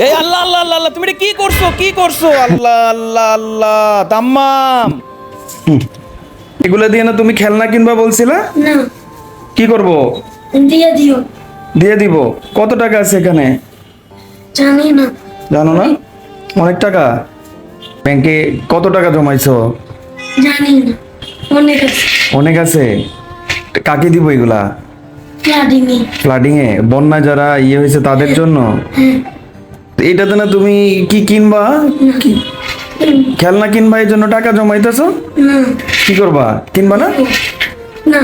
এই আল্লাহ আল্লাহ আল্লাহ আল্লাহ তুমি কি করছ? কি করছ? আল্লাহ আল্লাহ আল্লাহ তাম্মাম এগুলো দিয়ে না তুমি খেলনা কিনবা বলছিলা? না। কি করব? দিয়ে দিও। দিয়ে দিব। কত টাকা আছে এখানে? জানি না। জানো না? অনেক টাকা? ব্যাংকে কত টাকা জমাইছো? জানি না। অনেক আছে। অনেক আছে? কাকে দিব এগুলা? ফ্লাডিংয়ে ফ্লাডিং এ বন্যায় যারা ইয়ে হয়েছে তাদের জন্য? হ্যাঁ। এইটাতে না তুমি কি কিনবা? খেলনা কিনবা এই জন্য টাকা জমাইতেছো? কি করবা? কিনবা না? না।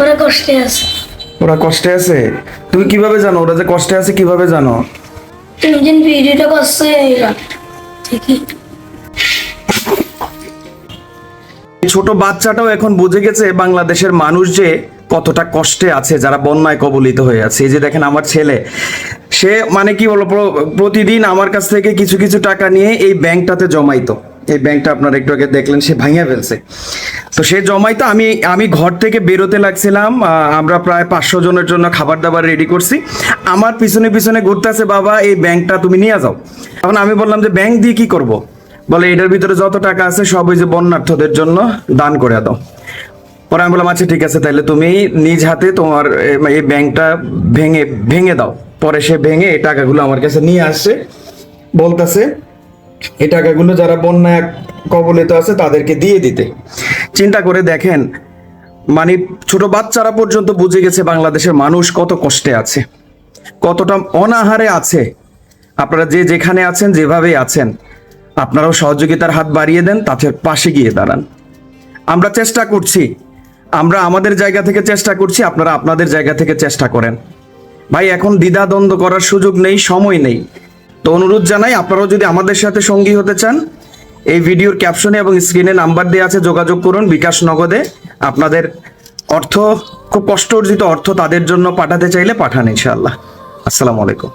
ওরা কষ্টে আছে। ওরা কষ্টে আছে? তুমি কীভাবে জানো? ওরা যে কষ্টে আছে কীভাবে জানো? তুমি যেন ভিডিওটা করছে ঠিকই ছোট বাচ্চাটাও এখন বুঝে গেছে বাংলাদেশের মানুষ যে কতটা কষ্টে আছে যারা বন্যায় কবলিত হয়ে আছে। এই যে দেখেন আমার ছেলে সে মানে কি বলো প্রতিদিন আমার কাছ থেকে কিছু কিছু টাকা নিয়ে এই ব্যাংকটাতে জমাইতো। এই ব্যাংকটা আপনারা একটু আগে দেখলেন, সে ভাঙিয়া ফেলছে। তো সে জমাইতো, আমি আমি ঘর থেকে বেরোতে লাগছিলাম আমরা প্রায় পাঁচশো জনের জন্য খাবার দাবার রেডি করছি। আমার পিছনে পিছনে ঘুরতেছে, বাবা, এই ব্যাংকটা তুমি নিয়ে যাও। তখন আমি বললাম যে, ব্যাংক দিয়ে কি করব? বলে, এটার ভিতরে যত টাকা আছে, সব ওই যে বন্যার্থদের জন্য দান করে দাও। পরে আমি বললাম আচ্ছা ঠিক আছে তাহলে তুমি নিজ হাতে তোমার এই ব্যাংকটা ভেঙে ভেঙে দাও। পরে সে ভেঙে এই টাকাগুলো আমার কাছে নিয়ে আসছে বলতেছে, এই টাকাগুলো যারা বন্যায় কবলিত আছে তাদেরকে দিয়ে দিতে। চিন্তা করে দেখেন মানে ছোট বাচ্চারা পর্যন্ত বুঝে গেছে বাংলাদেশের মানুষ কত কষ্টে আছে, কতটা অনাহারে আছে। আপনারা যে যেখানে আছেন যেভাবে আছেন, আপনারাও সহযোগিতার হাত বাড়িয়ে দেন, তাদের পাশে গিয়ে দাঁড়ান। আমরা চেষ্টা করছি, আমরা আমাদের জায়গা থেকে চেষ্টা করছি, আপনারা আপনাদের জায়গা থেকে চেষ্টা করেন। ভাই, এখন দ্বিধাদ্বন্দ্ব করার সুযোগ নেই, সময় নেই। তো অনুরোধ জানাই, আপনারাও যদি আমাদের সাথে সঙ্গী হতে চান, এই ভিডিওর ক্যাপশনে এবং স্ক্রিনে নাম্বার দেওয়া আছে, যোগাযোগ করুন বিকাশ নগদে। আপনাদের অর্থ, খুব কষ্ট অর্জিত অর্থ তাদের জন্য পাঠাতে চাইলে পাঠান ইনশাআল্লাহ। আসসালামু আলাইকুম।